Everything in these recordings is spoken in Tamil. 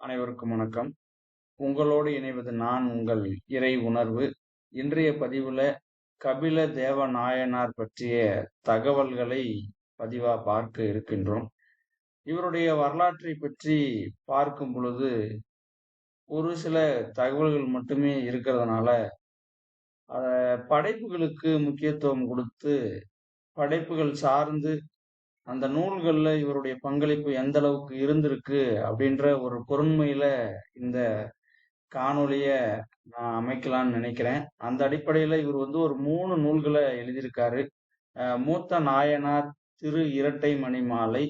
அனைவருக்கும் வணக்கம். உங்களோடு இணைவது நான் உங்கள் இறை உணர்வு. இன்றைய பதிவுல கபில தேவ நாயனார் பற்றிய தகவல்களை பதிவா பார்க்க இருக்கின்றோம். இவருடைய வரலாற்றை பற்றி பார்க்கும் பொழுது, ஒரு சில தகவல்கள் மட்டுமே இருக்கிறதுனால, படைப்புகளுக்கு முக்கியத்துவம் கொடுத்து படைப்புகள் சார்ந்து அந்த நூல்களில் இவருடைய பங்களிப்பு எந்த அளவுக்கு இருந்திருக்கு அப்படின்ற ஒரு பொருண்மையில இந்த காணொலியை நான் அமைக்கலாம்னு நினைக்கிறேன். அந்த அடிப்படையில இவர் வந்து ஒரு மூணு நூல்களை எழுதியிருக்காரு. மூத்த நாயனார் திரு இரட்டை மணிமாலை,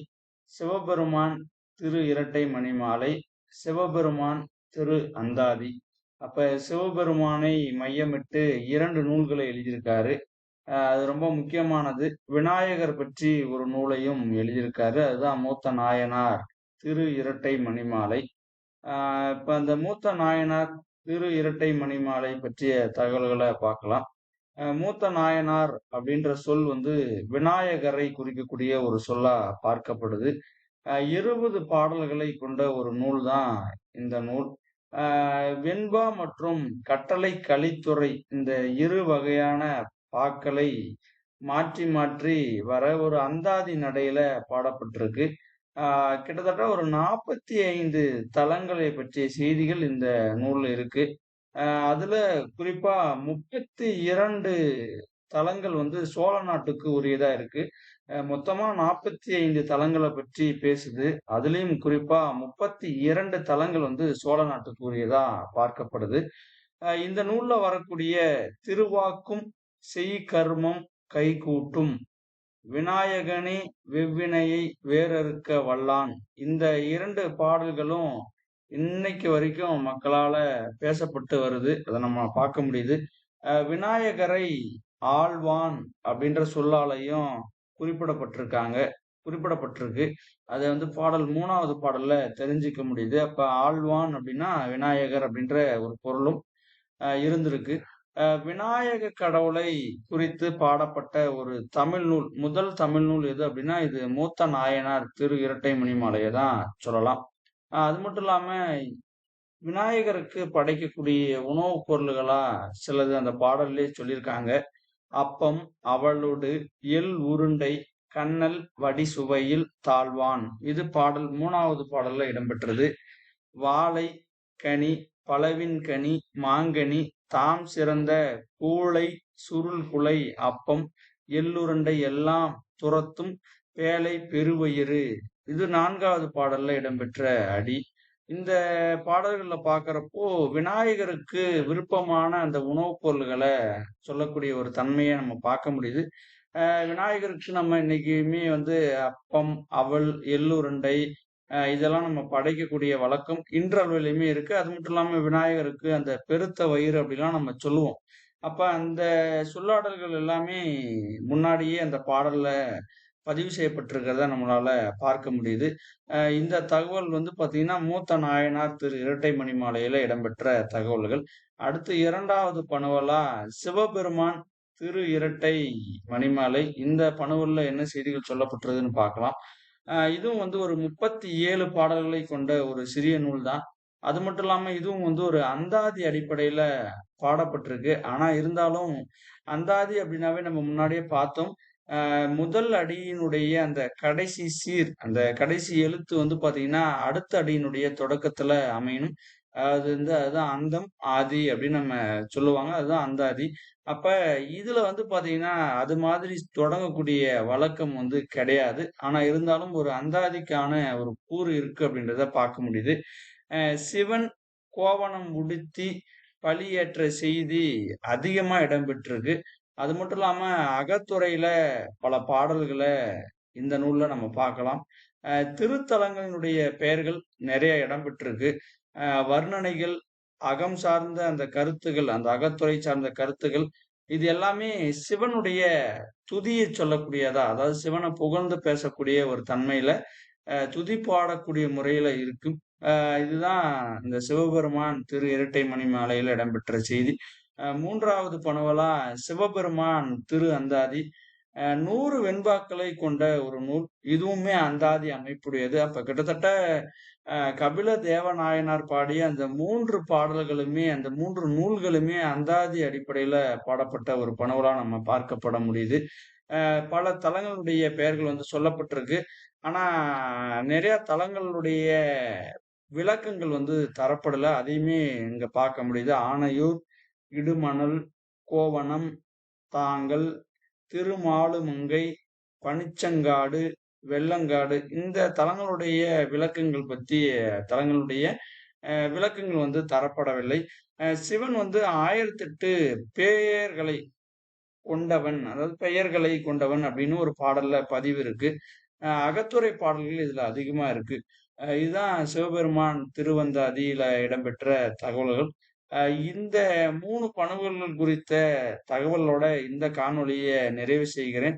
சிவபெருமான் திரு இரட்டை மணிமாலை, சிவபெருமான் திரு அந்தாதி. அப்ப சிவபெருமானை மையமிட்டு இரண்டு நூல்களை எழுதியிருக்காரு. அது ரொம்ப முக்கியமானது. விநாயகர் பற்றி ஒரு நூலையும் எழுதியிருக்காரு. அதுதான் மூத்த நாயனார் திரு இரட்டை மணிமாலை. அ இப்ப அந்த மூத்த நாயனார் திரு இரட்டை மணிமாலை பற்றிய தகவல்களை பார்க்கலாம். மூத்த நாயனார் அப்படின்ற சொல் வந்து விநாயகரை குறிக்கக்கூடிய ஒரு சொல்லா பார்க்கப்படுது. இருபது பாடல்களை கொண்ட ஒரு நூல் தான் இந்த நூல். வெண்பா மற்றும் கட்டளை கலித்துறை இந்த இரு வகையான பாக்களை மாற்றி மாற்றி வர ஒரு அந்தாதி நடையில பாடப்பட்டிருக்கு. கிட்டத்தட்ட ஒரு 45 தலங்களை பற்றிய செய்திகள் இந்த நூலில் இருக்கு. அதுல குறிப்பா 32 தலங்கள் வந்து சோழ நாட்டுக்கு உரியதா இருக்கு. மொத்தமா நாற்பத்தி ஐந்து தலங்களை பற்றி பேசுது. அதுலயும் குறிப்பா 32 தலங்கள் வந்து சோழ நாட்டுக்கு உரியதா பார்க்கப்படுது. இந்த நூல்ல வரக்கூடிய திருவாக்கும் செய்கர்மம் கைகூட்டும் விநாயகனே வெவ்வினையை வேறறுக்க வல்லான். இந்த இரண்டு பாடல்களும் இன்னைக்கு வரைக்கும் மக்களால பேசப்பட்டு வருது. அதை நம்ம பார்க்க முடியுது. விநாயகரை ஆழ்வான் அப்படின்ற சொல்லாலையும் குறிப்பிடப்பட்டிருக்காங்க குறிப்பிடப்பட்டிருக்கு. அதை வந்து பாடல் மூணாவது பாடல்ல தெரிஞ்சுக்க முடியுது. அப்ப ஆழ்வான் அப்படின்னா விநாயகர் அப்படின்ற ஒரு பொருளும் இருந்திருக்கு. விநாயக கடவுளை குறித்து பாடப்பட்ட ஒரு தமிழ் நூல், முதல் தமிழ் நூல் எது அப்படின்னா, இது மூத்த நாயனார் திரு இரட்டை மணிமாலையை தான் சொல்லலாம். அது மட்டும் இல்லாம விநாயகருக்கு படைக்கக்கூடிய உணவுப் பொருள்களா சிலது அந்த பாடல்லே சொல்லியிருக்காங்க. அப்பம், அவளோடு எள் உருண்டை, கண்ணல் வடி சுவையில் தாழ்வான். இது பாடல் மூணாவது பாடல்ல இடம்பெற்றது. வாழை கனி, பலவின் கனி, மாங்கனி, தாம் சிறந்த கூளை சுருள் குலை, அப்பம், எள்ளுருண்டை எல்லாம் துரத்தும் பேலை பெருவயிறு. இது நான்காவது பாடல்ல இடம்பெற்ற அடி. இந்த பாடல்கள்ல பார்க்குறப்போ விநாயகருக்கு விருப்பமான அந்த உணவுப் பொருள்களை சொல்லக்கூடிய ஒரு தன்மையை நம்ம பார்க்க முடியுது. விநாயகருக்கு நம்ம இன்னைக்குமே வந்து அப்பம், அவல், எள்ளுருண்டை இதெல்லாம் நம்ம படைக்கக்கூடிய வழக்கம் இன்றளவிலையுமே இருக்கு. அது மட்டும் இல்லாம விநாயகருக்கு அந்த பெருத்த வயிறு அப்படிலாம் நம்ம சொல்லுவோம். அப்ப அந்த சொல்லாடல்கள் எல்லாமே முன்னாடியே அந்த பாடல்ல பதிவு செய்யப்பட்டிருக்கிறத நம்மளால பார்க்க முடியுது. இந்த தகவல் வந்து பார்த்தீங்கன்னா, மூத்த நாயனார் திரு இரட்டை மணிமாலையில இடம்பெற்ற தகவல்கள். அடுத்து இரண்டாவது பணுவலா சிவபெருமான் திரு இரட்டை மணிமாலை. இந்த பணுவல்ல என்ன செய்திகள் சொல்லப்பட்டிருக்குதுன்னு பார்க்கலாம். இதுவும் வந்து ஒரு 37 பாடல்களை கொண்ட ஒரு சிறிய நூல் தான். அது மட்டும் இல்லாம இதுவும் வந்து ஒரு அந்தாதி அடிப்படையில பாடப்பட்டிருக்கு. ஆனா இருந்தாலும் அந்தாதி அப்படின்னாவே நம்ம முன்னாடியே பார்த்தோம். முதல் அடியினுடைய அந்த கடைசி சீர், அந்த கடைசி எழுத்து வந்து பார்த்தீங்கன்னா, அடுத்த அடியினுடைய தொடக்கத்துல அமையணும். அது வந்து அதுதான் அந்தம், ஆதி அப்படின்னு நம்ம சொல்லுவாங்க. அதுதான் அந்தாதி. அப்ப இதுல வந்து பார்த்தீங்கன்னா, அது மாதிரி தொடங்கக்கூடிய வழக்கம் வந்து கிடையாது. ஆனா இருந்தாலும் ஒரு அந்தாதிக்கான ஒரு கூறு இருக்கு அப்படின்றத பார்க்க முடியுது. சிவன் கோவணம் உடுத்தி பலியேற்ற செய்தி அதிகமா இடம்பெற்றிருக்கு. அது மட்டும் இல்லாம அகத்துறையில பல பாடல்களை இந்த நூல்ல நம்ம பார்க்கலாம். திருத்தலங்களினுடைய பெயர்கள் நிறைய இடம்பெற்றிருக்கு. வர்ணனைகள், அகம் சார்ந்த அந்த கருத்துகள், அந்த அகத்துறை சார்ந்த கருத்துகள், இது எல்லாமே சிவனுடைய துதியை சொல்லக்கூடியதா, அதாவது சிவனை புகழ்ந்து பேசக்கூடிய ஒரு தன்மையில அஹ் துதி பாடக்கூடிய முறையில இருக்கும். அ இதுதான் இந்த சிவபெருமான் திரு இரட்டை மணிமாலையில இடம்பெற்ற செய்தி. மூன்றாவது 3வது பணுவலா சிவபெருமான் திரு அந்தாதி. அஹ், நூறு வெண்பாக்களை கொண்ட ஒரு நூல் இதுவுமே அந்தாதி அமைப்புடையது அப்ப கிட்டத்தட்ட கபில தேவநாயனார் பாடிய அந்த மூன்று பாடல்களுமே அந்த மூன்று நூல்களுமே அந்தாதி அடிப்படையில பாடப்பட்ட ஒரு பணுவலா நம்ம பார்க்கப்பட முடியுது. பல தலங்களுடைய பெயர்கள் வந்து சொல்லப்பட்டிருக்கு. ஆனா நிறைய தலங்களுடைய விளக்கங்கள் வந்து தரப்படல. அதையுமே இங்க பார்க்க முடியுது. ஆனையூர் இடுமணல் கோவணம் தாங்கல் திருமாலுமங்கை பனிச்சங்காடு வெள்ளங்காடு. இந்த தலங்களுடைய விளக்கங்கள் பற்றி தலங்களுடைய விளக்கங்கள் வந்து தரப்படவில்லை. சிவன் வந்து ஆயிரத்தெட்டு பெயர்களை கொண்டவன் அதாவது பெயர்களை கொண்டவன் அப்படின்னு ஒரு பாடல்ல பதிவு இருக்கு. அகத்துறை பாடல்கள் இதுல அதிகமா இருக்கு. இதுதான் சிவபெருமான் திருவந்தாதியில இடம்பெற்ற தகவல்கள். இந்த மூணு பணுவல்கள் குறித்த தகவலோட இந்த காணொலியை நிறைவு செய்கிறேன்.